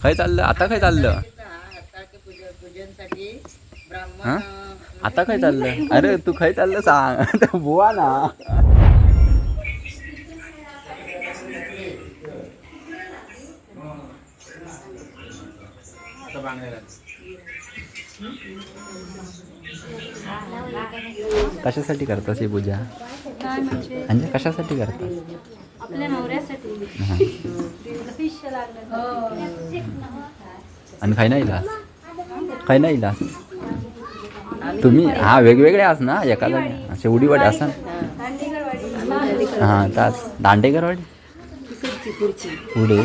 खय चाललं? आता काय चाललं? हा? आता काय चाललं? अरे तू खय चाललं सांग. बुवा ना. कशासाठी करतास ही पूजा? काय म्हणजे? म्हणजे कशासाठी करतात आपल्या नवऱ्यासाठी. हा. आणि खाय नाही इलास खाय नाही इलास तुम्ही हा वेगवेगळे आस ना एका जागी असा दांडेकरवाडी हा. तास दांडेकरवाडी पुढे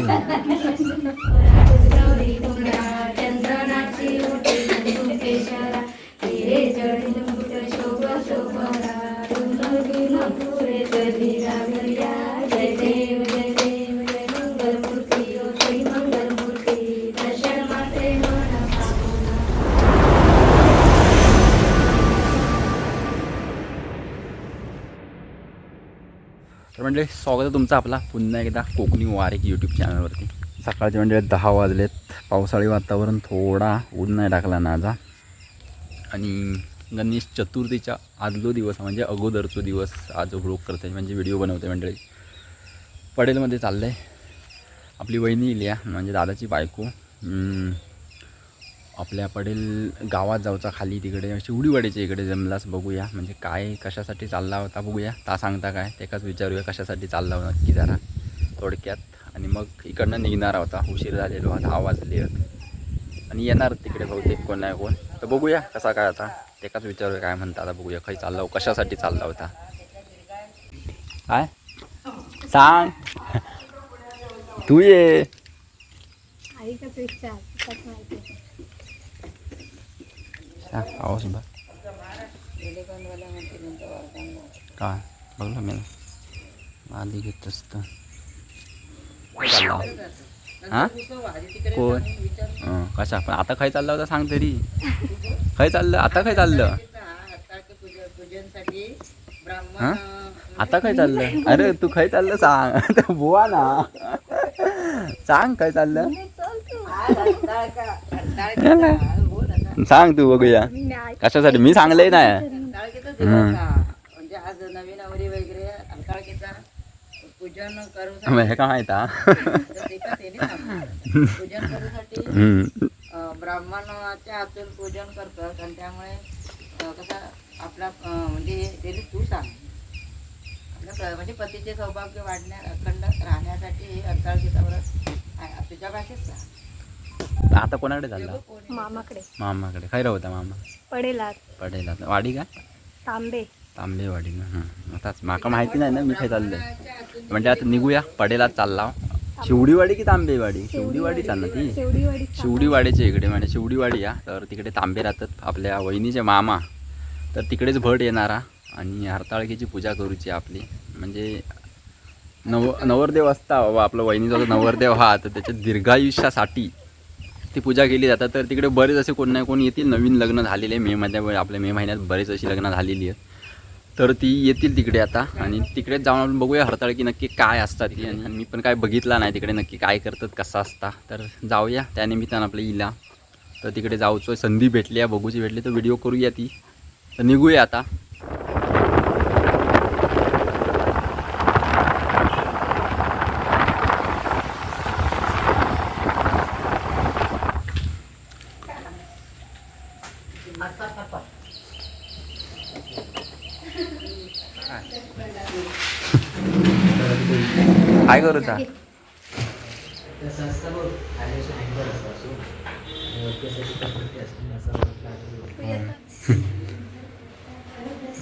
म्हणजे स्वागत आहे तुमचं आपला पुन्हा एकदा कोकणी वार एक यूट्यूब चॅनलवरती सकाळचे म्हणजे दहा वाजलेत. पावसाळी वातावरण थोडा ऊन नाही टाकला नाजा आणि गणेश चतुर्थीच्या आदलो दिवस म्हणजे अगोदरचो दिवस आज ब्लॉग करते म्हणजे व्हिडिओ बनवते मंडळी. पडेलमध्ये चाललं आहे आपली वहिनी इल्या म्हणजे दादाची बायको. आपल्या पडेल गावात जाऊचा खाली तिकडे शिवडीवाडीच्या इकडे जमलास बघूया. म्हणजे काय कशासाठी चालला होता बघूया. ता सांगता काय? तेकाच विचारूया कशासाठी चालला होता नक्की जरा. थोडक्यात. आणि मग इकडनं निघणार होता. उशीर झालेलो आता आवाज लिहत आणि येणार तिकडे बहुतेक कोण नाही कोण. तर बघूया कसा काय आता तेकाच विचारूया काय म्हणता आता बघूया खाई चालला हो कशासाठी चालला होता. काय? सांग. तू ये. आईकाच बघ काय बघलं मी आधी घेत असतं हां कोण कसा कशा पण आता काय चाललं होता सांग तरी काय चाललं आता काय चाललं हां आता काय चाललं अरे तू काय चाललं सांग बुवा ना सांग काय चाललं सांग तू बघूया. कशासाठी? मी सांगलंय ना. म्हणजे हे काय माहीत हा? ब्राह्मणाच्या हातून पूजन करतात. आणि त्यामुळे कसं आपला म्हणजे ते सांग. म्हणजे पतीचे सौभाग्य वाढण्या अखंड राहण्यासाठी हरताळकीचा व्रत आहे. तुझ्या भाषेत सांग. आता कोणाकडे चालला मामाकडे. मामाकडे. खैर होता मामा? पडेलात. पडेल आता वाडी का? तांबे. तांबेवाडी ना. हां. आताच माका माहिती नाही ना मी काय चाललंय. म्हणजे आता निघूया. पडेलाच चालला शिवडीवाडी की तांबेवाडी? शिवडीवाडी चालणार ती. शेवडीवाडी शिवडीवाडीच्या इकडे. म्हणजे शिवडीवाडी या. तर तिकडे तांबे राहतात आपल्या वहिनीचे मामा. तर तिकडेच भट येणारा. आणि हरताळकीची पूजा करूची आपली. म्हणजे नव नवरदेव असता आपलं वहिनीचा नवरदेव हा तर त्याच्या दीर्घायुष्यासाठी ती पूजा केली जातात. तर तिकडे बरेच असे कोण नाही कोण येतील. नवीन लग्न झालेले मे मध्ये आपल्या मे महिन्यात बरेच अशी लग्न झालेली आहेत. तर ती येतील तिकडे आता. आणि तिकडेच जाऊन आपण बघूया हरताळकी नक्की काय असतात ती. आणि मी पण काय बघितला नाही तिकडे नक्की काय करतात कसा असता. तर जाऊया. त्यानिमित्तानं आपल्या इला. तर तिकडे जाऊचो. संधी भेटली आहे. बघूची भेटली तर व्हिडिओ करूया ती. तर निघूया आता. करूचा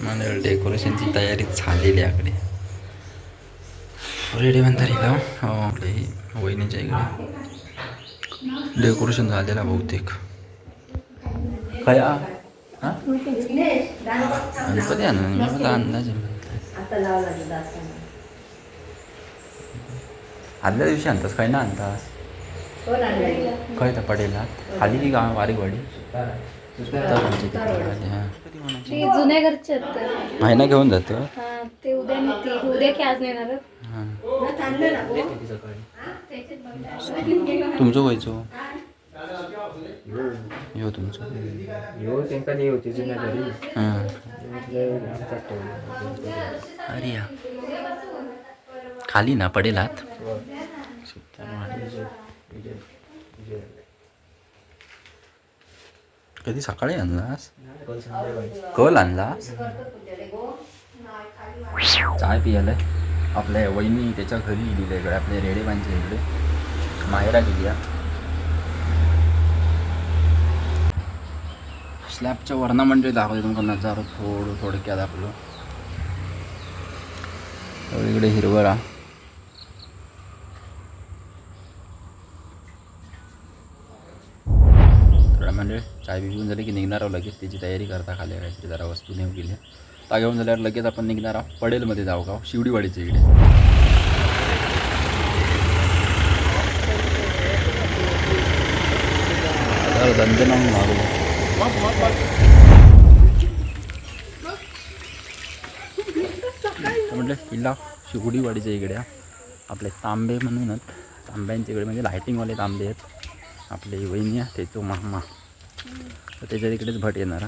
म्हणजे डेकोरेशनची तयारी झालेली आकडे. रेडी म्हणता येईल हो वहिनीच्या इकडे. डेकोरेशन झालेलं बहुतेक. काय? गणपती आणला अंदाजे आदल्या दिवशी आणतास काय ना आणतास काय तर पडेला खाली की गाव बारीक वाडी? ते जुन्या घरचे आहेत तर. महिना घेऊन जातो? हा ते उद्या नेतील उद्या की आज नेणार आहेत? हां. तुमचं व्हायचो? हो तुमचं. हो तेंका नाही होती जुन्या घरी. हां. ठेवलं अरे या. खाली ना पडेल आत. कधी सकाळी आणलास? कल आणलास? चाय पियालाय. आपल्या वहिनी त्याच्या घरी गेली इकडे आपल्या रेडेबांच्या इकडे. माहेरा गेली स्लॅबच्या वरना म्हणजे दाखवते तुमका नजारो थोडं थोडक्यात आपलं. इकडे हिरवळा मंडळ चाय पिऊन झाली की निघणार आहोत लगेच. त्याची तयारी करता खाली काहीतरी जरा वस्तू नेऊ गेल्या ता घेऊन झाल्यावर लगेच आपण निघणार आहोत पडेलमध्ये जाऊ का शिवडीवाडीच्या इकडे. धंदे म्हटलं किल्ला शिवडीवाडीच्या इकडे आपले तांबे म्हणूनच तांब्यांच्या इकडे म्हणजे लायटिंगवाले तांबे आहेत. आपले वहिनी त्याचो मामा. तर त्याच्या तिकडेच भट येणार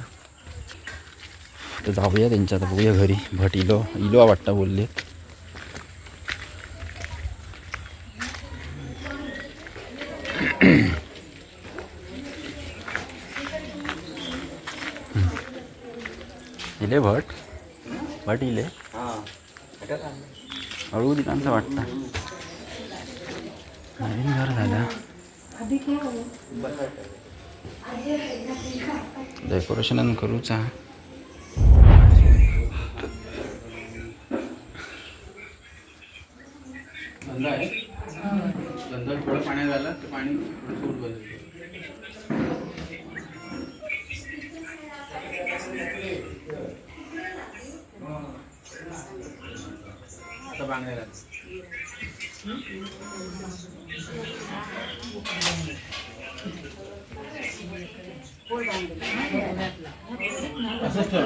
तर जाऊया त्यांच्यात बघूया घरी. भट इलो इलो वाटतं बोलले. इले भट? भट इले? हळू दिकांचं वाटतं. नवीन घर झालं. डेकोरेशन करूचा. धंदा आहे. धंदा थोडं पाण्यात आला ते पाणी सूट बदलतं आता बांगड्या घाल. असंच ठेव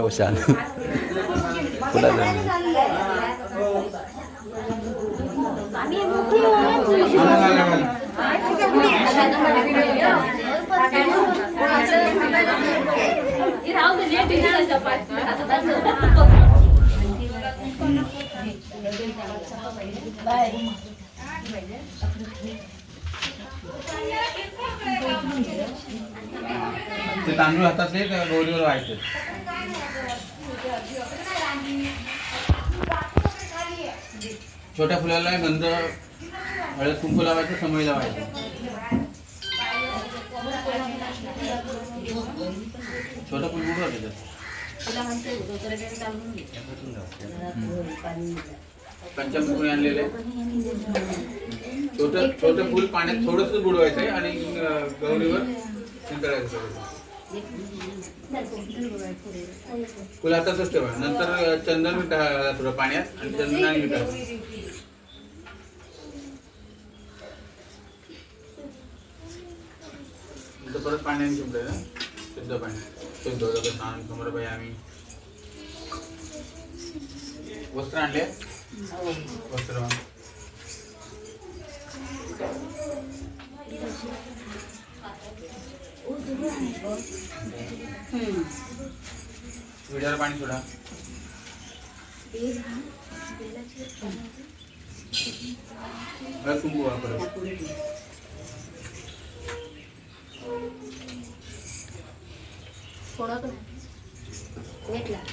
आहेच रोशन फुला ते तांदूळ हातातले त्या गौरीवर व्हायचे छोट्या फुलाला गंध हळद कुंकू लावायचं समय लावायचं. छोटं फुल कुठं त्याच्यात. पंचामृत आणलेले. छोट छोटं फुल पाण्यात थोडस बुडवायचंय आणि गौरीवर शिंपडायचं फुल हातातच ठेवा. नंतर चंदन मीठ थोडं पाण्यात आणि चंदन आणि ఇంత పొరపాటు పండడానికి ఉండదు పెద్ద పండి పెద్ద స్నానం కుమరపోయామి వస్తున్నా అండి వస్తున్నా వీడియోలో పండి చూడ కుంకుమ થોડાક એટલા.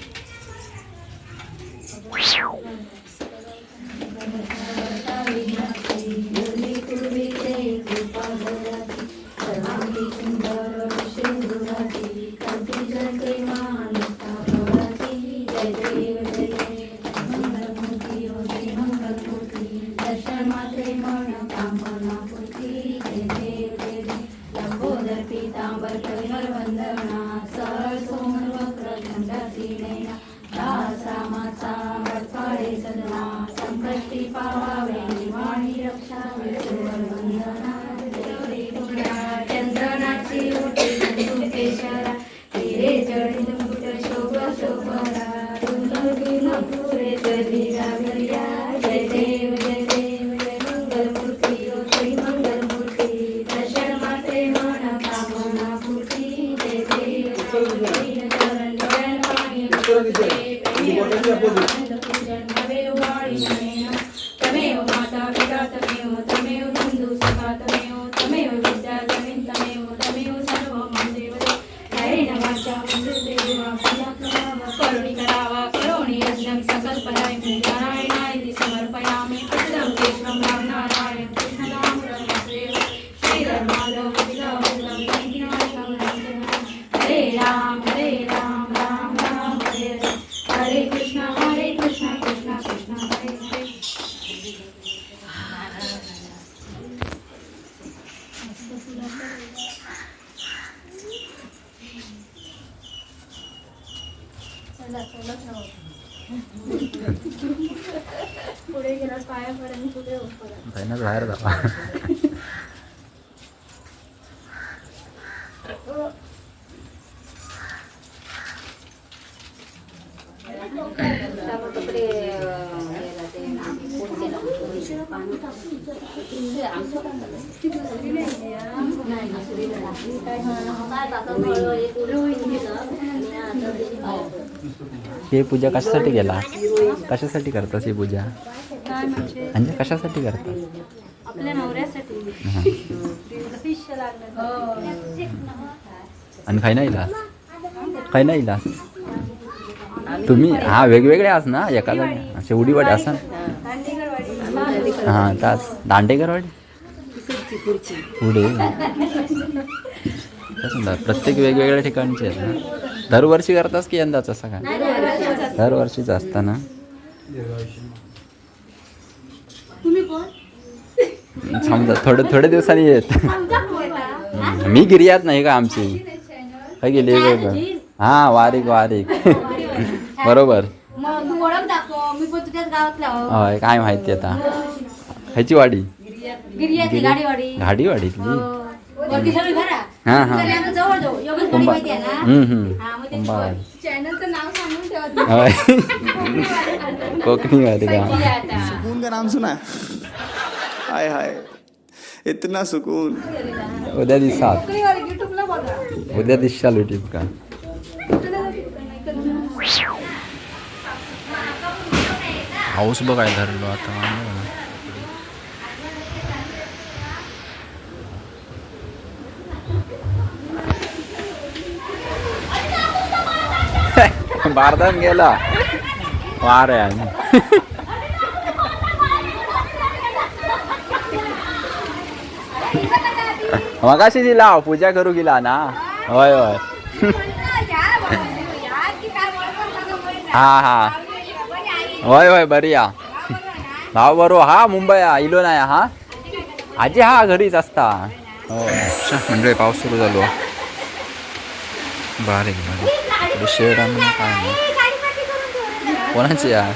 सोडा हळद जाईनाच बाहेर जावा. काय हे पूजा कशासाठी गेला कशासाठी करतास ही पूजा? म्हणजे कशासाठी करतात आपल्या नवऱ्यासाठी. हां. आणि खाय नाही इलास? खाय नाही इलास? तुम्ही हा वेगवेगळे आस ना एका जागी शेवडीवाडी असा? हां तास दांडेकरवाडी ना, प्रत्येक वेगवेगळ्या ठिकाणचे आहेत ना. दरवर्षी करतास की यंदाच असं काय दरवर्षीच असतं. ना समजा थोडे थोडे दिवसांनी येत. मी गिर्यात नाही का आमची? काय गेली हा वारीक वारीक. बरोबर. होय काय माहिती आता? ह्याची वाडी? गिर्याची गाडीवाडी. घाडीवाडीतली वरती सगळी घरा हा हा. कुंभा हा, कुंभावाडी चॅनलचं नाव सांगून ठेवा होय. कोकणी वाडी का. सुकून का नाम सुना. हाय हाय. इतना सुकून. उद्या बघा. उद्या दिसशाल युट्यूब का? हाऊस बघाय धरलो आता. बारदान गेला. वार आहे मगाशी दिला पूजा करू गेला ना. होय होय. हा हा. होय होय बरी या भाव बरो हा मुंबई हा इलो नाही हा. आजी हा घरीच असता. हो. म्हणजे पाऊस सुरू झालो. बारीक बारीक शहरामध्ये काय नाही कोणाची या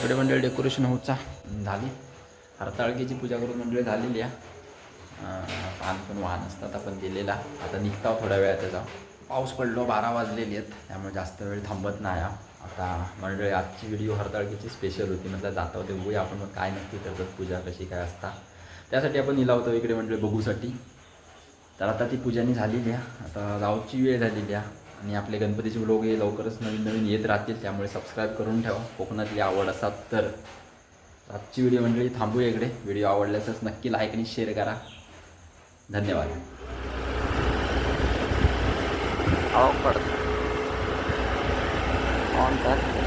इकडे मंडळी डेकोरेशन होता झाली हरताळकीची पूजा करून मंडळी झालेली आहे. पान पण वाहन असतात आपण दिलेला. आता निघताव थोड्या वेळात त्याचा. पाऊस पडलो बारा वाजलेली आहेत. त्यामुळे जास्त वेळ थांबत नाही. हा. आता मंडळी आजची व्हिडिओ हरताळकीची स्पेशल होती. म्हटलं जाता होते बघूया आपण मग काय नक्की करतात पूजा कशी काय असता. त्यासाठी आपण इला होतो इकडे मंडळी बघूसाठी. तर आता ती पूजानी झालेली आहे. आता जाऊची वेळ झालेली आहे. आणि आपले गणपतीचे लोक हे लवकरच नवीन नवीन येत राहतील. त्यामुळे सबस्क्राईब करून ठेवा. कोकणातली आवड असाल तर. आजची व्हिडिओ मंडळी थांबूया इकडे. व्हिडिओ आवडल्यासच नक्की लाईक आणि शेअर करा. धन्यवाद. ऑन कर